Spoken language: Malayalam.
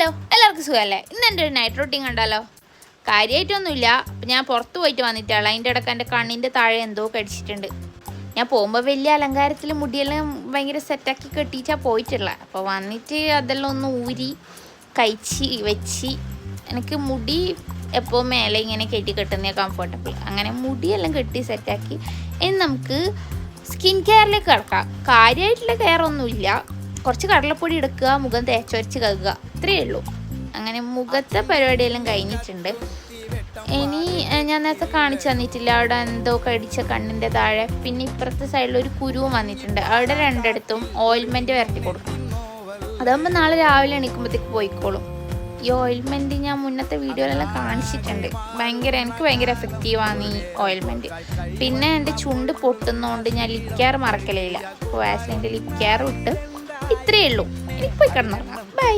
ഹലോ എല്ലാവർക്കും സുഖമല്ലേ? ഇന്ന് എന്റെ ഒരു നൈറ്റ് റൊട്ടീൻ കണ്ടാലോ? കാര്യമായിട്ടൊന്നുമില്ല ഞാൻ പുറത്ത് പോയിട്ട് വന്നിട്ടാണ്. അതിന്റെ ഇടയ്ക്ക് എന്റെ കണ്ണിന്റെ താഴെ എന്തോ കടിച്ചിട്ടുണ്ട്. ഞാൻ പോകുമ്പോൾ വലിയ അലങ്കാരത്തിൽ മുടിയെല്ലാം ഭയങ്കര സെറ്റാക്കി കെട്ടിയിട്ടാണ് പോയിട്ടുള്ളത്. അപ്പോൾ വന്നിട്ട് അതെല്ലാം ഒന്ന് ഊരി കഴിച്ച് വെച്ച് എനിക്ക് മുടി എപ്പോൾ മേലെ ഇങ്ങനെ കെട്ടി കെട്ടുന്ന കംഫർട്ടബിൾ അങ്ങനെ മുടിയെല്ലാം കെട്ടി സെറ്റാക്കി ഇനി നമുക്ക് സ്കിൻ കെയറിലേക്ക് കിടക്കാം. കാര്യമായിട്ടുള്ള കെയർ ഒന്നുമില്ല. കുറച്ച് കടലപ്പൊടി എടുക്കുക മുഖം തേച്ചൊരച്ച് കഴുകുക. ഇത്രയേ ഉള്ളൂ. അങ്ങനെ മുഖത്തെ പരിപാടിയെല്ലാം കഴിഞ്ഞിട്ടുണ്ട്. ഇനി ഞാൻ നേരത്തെ കാണിച്ചു തന്നിട്ടില്ല. അവിടെ എന്തോ കടിച്ച കണ്ണിന്റെ താഴെ. പിന്നെ ഇപ്പുറത്തെ സൈഡിൽ ഒരു കുരുവും വന്നിട്ടുണ്ട്. അവിടെ രണ്ടിടത്തും ഓയിൽമെന്റ് വരട്ടി കൊടുക്കും അതാകുമ്പോൾ നാളെ രാവിലെ എണീക്കുമ്പോഴത്തേക്ക് പോയിക്കോളും. ഈ ഓയിൽമെന്റ് ഞാൻ മുന്നത്തെ വീഡിയോയിലെല്ലാം കാണിച്ചിട്ടുണ്ട്. ഭയങ്കര എനിക്ക് ഭയങ്കര എഫക്റ്റീവാണ് ഈ ഓയിൽമെന്റ് പിന്നെ എന്റെ ചുണ്ട് പൊട്ടുന്നതുകൊണ്ട് ഞാൻ ലിപ് മറക്കലില്ല. വാസലിന്റെ ലിപ് ഇട്ട് ഇത്രയേ ഉള്ളൂ. ഇനി പോയി കിടന്നുറങ്ങാം ബൈ